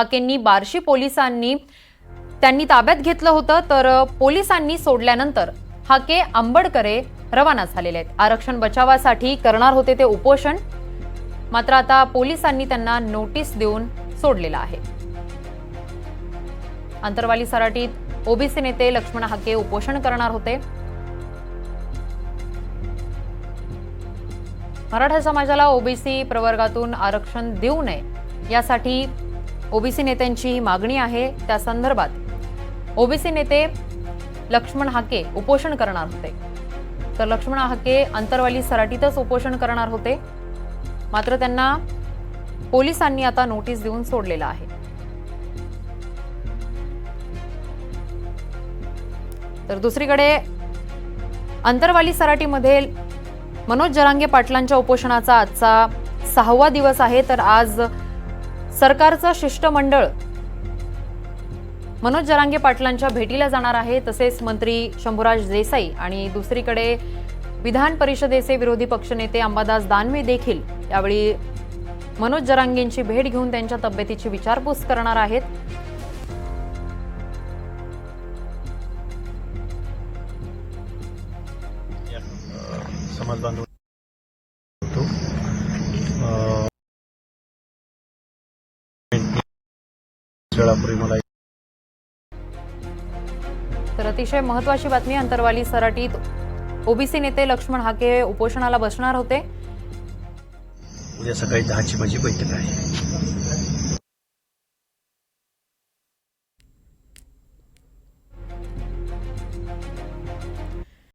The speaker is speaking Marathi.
हाकेंनी बार्शी पोलिसांनी त्यांनी ताब्यात घेतलं होतं तर पोलिसांनी सोडल्यानंतर हाके आंबडकरे रवाना झालेले आहेत. आरक्षण बचावासाठी करणार होते ते उपोषण मात्र आता पोलिसांनी त्यांना नोटीस देऊन सोडलेलं आहे. आंतरवाली सराटीत ओबीसी नेते लक्ष्मण हाके उपोषण करणार होते. मराठा समाजाला ओबीसी प्रवर्गातून आरक्षण देऊ नये यासाठी ओबीसी नेत्यांची ही मागणी आहे त्या संदर्भात. ओबीसी नेते लक्ष्मण हाके उपोषण करणार होते. तर लक्ष्मण हाके अंतरवाली सराटीतच उपोषण करणार होते. मात्र त्यांना पोलिसांनी आता नोटीस देऊन सोडलेला आहे. तर दुसरीकडे अंतरवाली सराटीमध्ये मनोज जरांगे पाटलांच्या उपोषणाचा आजचा सहावा दिवस आहे. तर आज सरकारचं शिष्टमंडळ. मनोज जरांगे पाटलांच्या भेटीला जाणार आहे तसेच मंत्री शंभूराज देसाई आणि दुसरीकडे विधान परिषदेचे विरोधी पक्षनेते अंबादास दानवे देखील यावेळी मनोज जरांगेंची भेट घेऊन त्यांच्या तब्येतीची विचारपूस करणार आहेत. समाज वेळापूर्वी मला तर अतिशय महत्वाची बातमी अंतरवाली सराटीत. ओबीसी नेते लक्ष्मण हाके उपोषणाला बसणार होते. उद्या सकाळी दहाची माझी बैठक आहे.